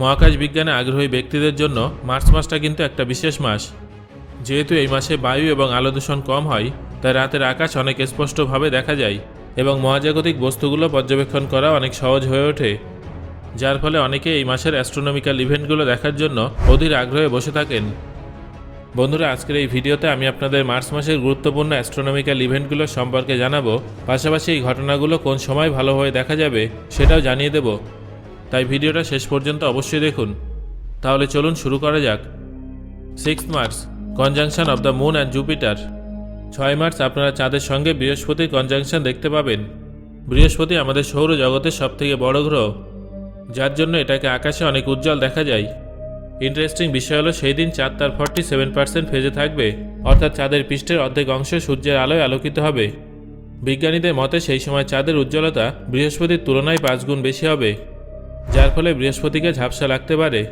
মহাকাশ বিজ্ঞানে আগ্রহী ব্যক্তিদের জন্য মার্চ মাসটা কিন্তু একটা বিশেষ মাস। যেহেতু এই মাসে বায়ু এবং আলো দূষণ কম হয়, তাই রাতের আকাশ অনেক স্পষ্টভাবে দেখা যায় এবং মহাজাগতিক বস্তুগুলো পর্যবেক্ষণ করা অনেক সহজ হয়ে ওঠে। যার ফলে অনেকে এই মাসের অ্যাস্ট্রোনমিক্যাল ইভেন্টগুলো দেখার জন্য অধীর আগ্রহে বসে থাকেন। বন্ধুরা, আজকের এই ভিডিওতে আমি আপনাদের মার্চ মাসের গুরুত্বপূর্ণ অ্যাস্ট্রোনমিক্যাল ইভেন্টগুলো সম্পর্কে জানাব। পাশাপাশি এই ঘটনাগুলো কোন সময় ভালোভাবে দেখা যাবে সেটাও জানিয়ে দেব। তাই ভিডিওটা শেষ পর্যন্ত অবশ্যই দেখুন। তাহলে চলুন শুরু করা যাক। Six March, conjunction of the moon and Jupiter. ছয় মার্চ, আপনারা চাঁদের সঙ্গে বৃহস্পতির কনজাংশন দেখতে পাবেন। বৃহস্পতি আমাদের সৌরজগতের সবথেকে বড় গ্রহ, যার জন্য এটাকে আকাশে অনেক উজ্জ্বল দেখা যায়। ইন্টারেস্টিং বিষয় হলো সেই দিন চাঁদ তার ফর্টি সেভেন পার্সেন্ট ফেজে থাকবে, অর্থাৎ চাঁদের পৃষ্ঠের অর্ধেক অংশ সূর্যের আলোয় আলোকিত হবে। বিজ্ঞানীদের মতে, সেই সময় চাঁদের উজ্জ্বলতা বৃহস্পতির তুলনায় পাঁচ গুণ বেশি হবে। যার ফলে বৃহস্পতিকে ঝাপসা লাগতে পারে।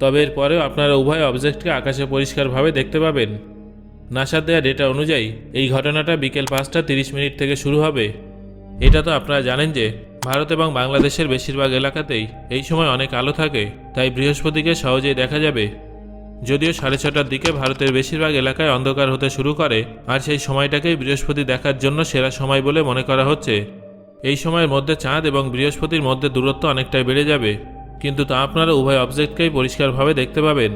তবে এরপরেও আপনারা উভয় অবজেক্টকে আকাশে পরিষ্কারভাবে দেখতে পাবেন। নাসার দেওয়া ডেটা অনুযায়ী, এই ঘটনাটা বিকেল পাঁচটা তিরিশ মিনিট থেকে শুরু হবে। এটা তো আপনারা জানেন যে, ভারত এবং বাংলাদেশের বেশিরভাগ এলাকাতেই এই সময় অনেক আলো থাকে, তাই বৃহস্পতিকে সহজেই দেখা যাবে। যদিও সাড়ে ছটার দিকে ভারতের বেশিরভাগ এলাকায় অন্ধকার হতে শুরু করে, আর সেই সময়টাকেই বৃহস্পতি দেখার জন্য সেরা সময় বলে মনে করা হচ্ছে। এই সময়ের মধ্যে চাঁদ এবং বৃহস্পতির মধ্যে দূরত্ব অনেকটাই বেড়ে যাবে, কিন্তু তা আপনারা উভয় অবজেক্টকেই পরিষ্কারভাবে দেখতে পাবেন।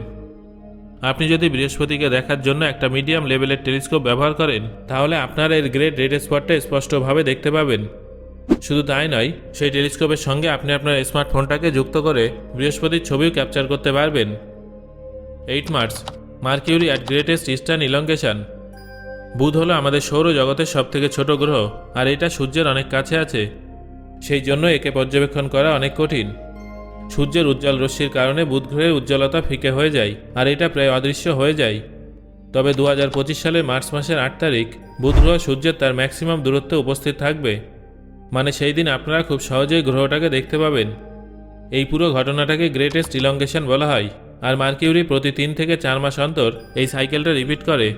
আপনি যদি বৃহস্পতিকে দেখার জন্য একটা মিডিয়াম লেভেলের টেলিস্কোপ ব্যবহার করেন, তাহলে আপনারা এর গ্রেট রেড স্পটটা স্পষ্টভাবে দেখতে পাবেন। শুধু তাই নয়, সেই টেলিস্কোপের সঙ্গে আপনি আপনার স্মার্টফোনটাকে যুক্ত করে বৃহস্পতির ছবিও ক্যাপচার করতে পারবেন। Eight March, Mercury at greatest eastern elongation. বুধ হলো আমাদের সৌরজগতের সবথেকে ছোট গ্রহ, আর এটা সূর্যের অনেক কাছে আছে। সেই জন্য একে পর্যবেক্ষণ করা অনেক কঠিন। সূর্যের উজ্জ্বল রশ্মির কারণে বুধ গ্রহের উজ্জ্বলতা ফিকে হয়ে যায়, আর এটা প্রায় অদৃশ্য হয়ে যায়। তবে দু সালের মার্চ মাসের আট তারিখ, বুধ গ্রহ সূর্যের তার ম্যাক্সিমাম দূরত্বে উপস্থিত থাকবে। মানে সেই দিন আপনারা খুব সহজেই গ্রহটাকে দেখতে পাবেন। এই পুরো ঘটনাটাকে গ্রেটেস্ট ইলঙ্গেশন বলা হয়, আর মার্কিউরি প্রতি তিন থেকে চার মাস অন্তর এই সাইকেলটা রিপিট করে।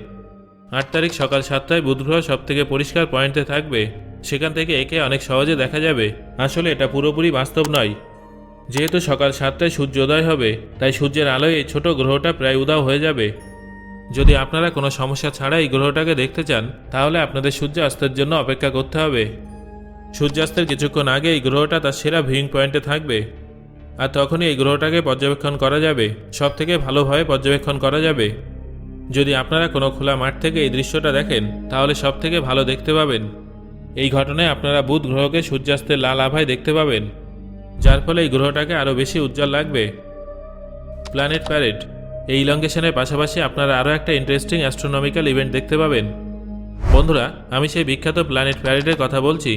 আট তারিখ সকাল সাতটায় বুধ গ্রহ সব থেকে পরিষ্কার পয়েন্টে থাকবে। সেখান থেকে একে অনেক সহজে দেখা যাবে। আসলে এটা পুরোপুরি বাস্তব নয়। যেহেতু সকাল সাতটায় সূর্যোদয় হবে, তাই সূর্যের আলোয় এই ছোট গ্রহটা প্রায় উদাও হয়ে যাবে। যদি আপনারা কোনো সমস্যা ছাড়া এই গ্রহটাকে দেখতে চান, তাহলে আপনাদের সূর্যাস্তের জন্য অপেক্ষা করতে হবে। সূর্যাস্তের কিছুক্ষণ আগে এই গ্রহটা তার সেরা ভিউইং পয়েন্টে থাকবে। আর তখনই এই গ্রহটাকে পর্যবেক্ষণ করা যাবে। সব থেকে ভালোভাবে পর্যবেক্ষণ করা যাবে। যদি আপনারা কোনো খোলা মাঠ থেকে এই দৃশ্যটা দেখেন, তাহলে সব থেকে ভালো দেখতে পাবেন। এই ঘটনায় আপনারা বুধ গ্রহকে সূর্যাস্তের লাল আভায় দেখতে পাবেন, যার ফলে এই গ্রহটাকে আরও বেশি উজ্জ্বল লাগবে। প্ল্যানেট প্যারেড, এই ইলঙ্গেশনের পাশাপাশি আপনারা আরও একটা ইন্টারেস্টিং অ্যাস্ট্রোনমিক্যাল ইভেন্ট দেখতে পাবেন। বন্ধুরা, আমি সেই বিখ্যাত প্ল্যানেট প্যারেডের কথা বলছি।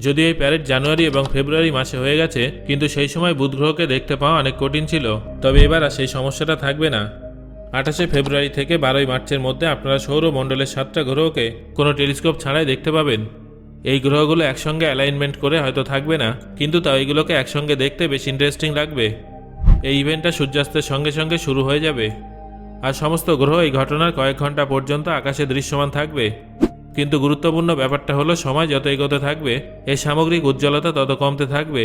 যদি এই প্যারেড জানুয়ারি এবং ফেব্রুয়ারি মাসে হয়ে গেছে, কিন্তু সেই সময় বুধ গ্রহকে দেখতে পাওয়া অনেক কঠিন ছিল। তবে এবার আর সেই সমস্যাটা থাকবে না। আঠাশে ফেব্রুয়ারি থেকে বারোই মার্চের মধ্যে আপনারা সৌরমণ্ডলের সাতটা গ্রহকে কোনো টেলিস্কোপ ছাড়াই দেখতে পাবেন। এই গ্রহগুলো একসঙ্গে অ্যালাইনমেন্ট করে হয়তো থাকবে না, কিন্তু তাও এগুলোকে একসঙ্গে দেখতে বেশ ইন্টারেস্টিং লাগবে। এই ইভেন্টটা সূর্যাস্তের সঙ্গে সঙ্গে শুরু হয়ে যাবে। আর সমস্ত গ্রহ এই ঘটনার কয়েক ঘণ্টা পর্যন্ত আকাশে দৃশ্যমান থাকবে। কিন্তু গুরুত্বপূর্ণ ব্যাপারটা হলো সময় যত এগোতে থাকবে, এর সামগ্রিক উজ্জ্বলতা তত কমতে থাকবে।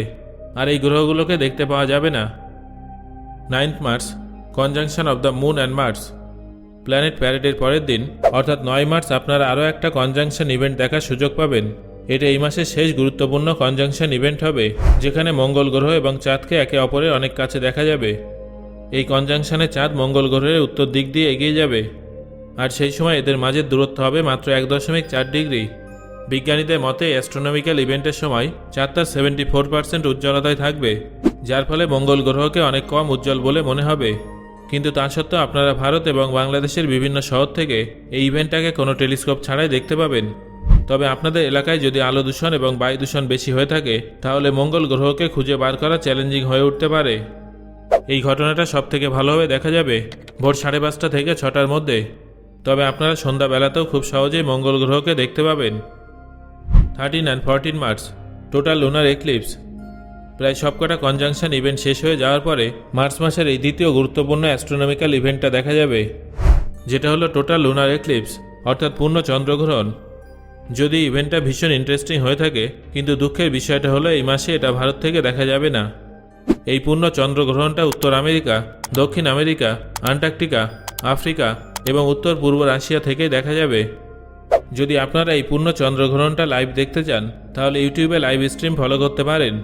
আর এই গ্রহগুলোকে দেখতে পাওয়া যাবে না। Ninth March conjunction of the moon and Mars planet প্যারেডের পরের দিন, অর্থাৎ নয় মার্চ, আপনারা আরও একটা কনজাংশন ইভেন্ট দেখার সুযোগ পাবেন। এটা এই মাসের শেষ গুরুত্বপূর্ণ কনজাংশন ইভেন্ট হবে, যেখানে মঙ্গল গ্রহ এবং চাঁদকে একে অপরের অনেক কাছে দেখা যাবে। এই কনজাংশনে চাঁদ মঙ্গল গ্রহের উত্তর দিক দিয়ে এগিয়ে যাবে। আর সেই সময় এদের মাঝের দূরত্ব হবে মাত্র এক দশমিক চার ডিগ্রি। বিজ্ঞানীদের মতে অ্যাস্ট্রোনমিক্যাল ইভেন্টের সময় চাঁদ তার সেভেন্টি ফোর পার্সেন্ট উজ্জ্বলতায় থাকবে, যার ফলে মঙ্গল গ্রহকে অনেক কম উজ্জ্বল বলে মনে হবে। কিন্তু তা সত্ত্বেও আপনারা ভারত এবং বাংলাদেশের বিভিন্ন শহর থেকে এই ইভেন্টটাকে কোনো টেলিস্কোপ ছাড়াই দেখতে পাবেন। তবে আপনাদের এলাকায় যদি আলো দূষণ এবং বায়ু দূষণ বেশি হয়ে থাকে, তাহলে মঙ্গল গ্রহকে খুঁজে বার করা চ্যালেঞ্জিং হয়ে উঠতে পারে। এই ঘটনাটা সব থেকে ভালোভাবে দেখা যাবে ভোর সাড়ে পাঁচটা থেকে ছটার মধ্যে। তবে আপনারা সন্ধ্যাবেলাতেও খুব সহজেই মঙ্গল গ্রহকে দেখতে পাবেন। Thirteen and fourteen March, total lunar eclipse প্রায় সবকটা কনজাংশন ইভেন্ট শেষ হয়ে যাওয়ার পরে মার্চ মাসের এই দ্বিতীয় গুরুত্বপূর্ণ অ্যাস্ট্রোনমিক্যাল ইভেন্টটা দেখা যাবে, যেটা হলো টোটাল লুনার এক্লিপস অর্থাৎ পূর্ণ চন্দ্রগ্রহণ। যদি ইভেন্টটা ভীষণ ইন্টারেস্টিং হয়ে থাকে, কিন্তু দুঃখের বিষয়টা হলো এই মাসে এটা ভারত থেকে দেখা যাবে না। এই পূর্ণ চন্দ্রগ্রহণটা উত্তর আমেরিকা, দক্ষিণ আমেরিকা, আন্টার্কটিকা, আফ্রিকা এবং উত্তর পূর্ব রাশিয়া থেকেই দেখা যাবে। যদি আপনারা এই পূর্ণ চন্দ্রগ্রহণটা লাইভ দেখতে চান, তাহলে ইউটিউবে লাইভ স্ট্রিম ফলো করতে পারেন।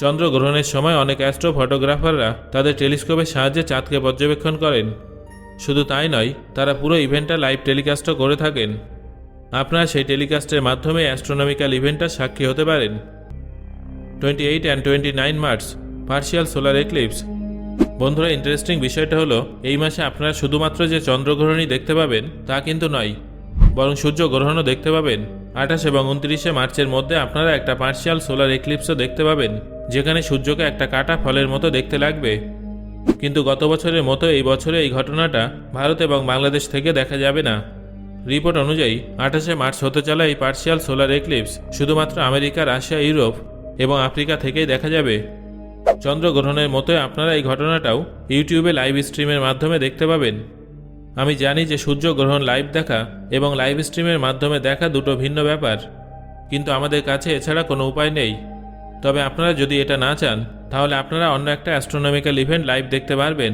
চন্দ্রগ্রহণের সময় অনেক অ্যাস্ট্রো ফটোগ্রাফাররা তাদের টেলিস্কোপের সাহায্যে চাঁদকে পর্যবেক্ষণ করেন। শুধু তাই নয়, তারা পুরো ইভেন্টটা লাইভ টেলিকাস্টও করে থাকেন। আপনারা সেই টেলিকাস্টের মাধ্যমে অ্যাস্ট্রোনমিক্যাল ইভেন্টটার সাক্ষী হতে পারেন। Twenty eight and twenty nine March, partial solar eclipse. বন্ধুরা, ইন্টারেস্টিং বিষয়টা হলো, এই মাসে আপনারা শুধুমাত্র যে চন্দ্রগ্রহণই দেখতে পাবেন, তা কিন্তু নয়, বরং সূর্যগ্রহণও দেখতে পাবেন। আঠাশ এবং উনত্রিশে মার্চের মধ্যে আপনারা একটা পার্শিয়াল সোলার এক্লিপসও দেখতে পাবেন। যেখানে সূর্যকে একটা কাটা ফলের মতো দেখতে লাগবে। কিন্তু গত বছরের মতো এই বছরে এই ঘটনাটা ভারত এবং বাংলাদেশ থেকে দেখা যাবে না। রিপোর্ট অনুযায়ী আঠাশে মার্চ হতে চলা এই পার্শিয়াল সোলার এক্লিপস শুধুমাত্র আমেরিকা, রাশিয়া, ইউরোপ এবং আফ্রিকা থেকেই দেখা যাবে। চন্দ্রগ্রহণের মতোই আপনারা এই ঘটনাটাও ইউটিউবে লাইভ স্ট্রিমের মাধ্যমে দেখতে পাবেন। আমি জানি যে সূর্যগ্রহণ লাইভ দেখা এবং লাইভ স্ট্রিমের মাধ্যমে দেখা দুটো ভিন্ন ব্যাপার। কিন্তু আমাদের কাছে এছাড়া কোনো উপায় নেই। তবে আপনারা যদি এটা না চান, তাহলে আপনারা অন্য একটা অ্যাস্ট্রোনমিক্যাল ইভেন্ট লাইভ দেখতে পারবেন।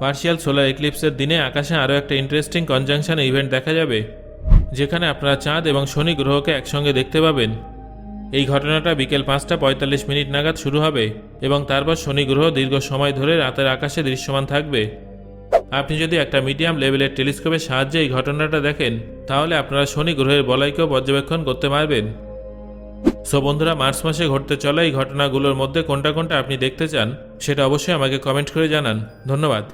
পার্শিয়াল সোলার এক্লিপসের দিনে আকাশে আরও একটা ইন্টারেস্টিং কনজাংশন ইভেন্ট দেখা যাবে, যেখানে আপনারা চাঁদ এবং শনি গ্রহকে একসঙ্গে দেখতে পাবেন। এই ঘটনাটা বিকেল পাঁচটা পঁয়তাল্লিশ মিনিট নাগাদ শুরু হবে এবং তারপর শনি গ্রহ দীর্ঘ সময় ধরে রাতের আকাশে দৃশ্যমান থাকবে। আপনি যদি একটা মিডিয়াম লেভেলের টেলিস্কোপের সাহায্যে এই ঘটনাটা দেখেন, তাহলে আপনারা শনি গ্রহের বলয়কেও পর্যবেক্ষণ করতে পারবেন। সো বন্ধুরা, মার্চ মাসে ঘটতে চলা এই ঘটনাগুলোর মধ্যে কোনটা কোনটা আপনি দেখতে চান, সেটা অবশ্যই আমাকে কমেন্ট করে জানান। ধন্যবাদ।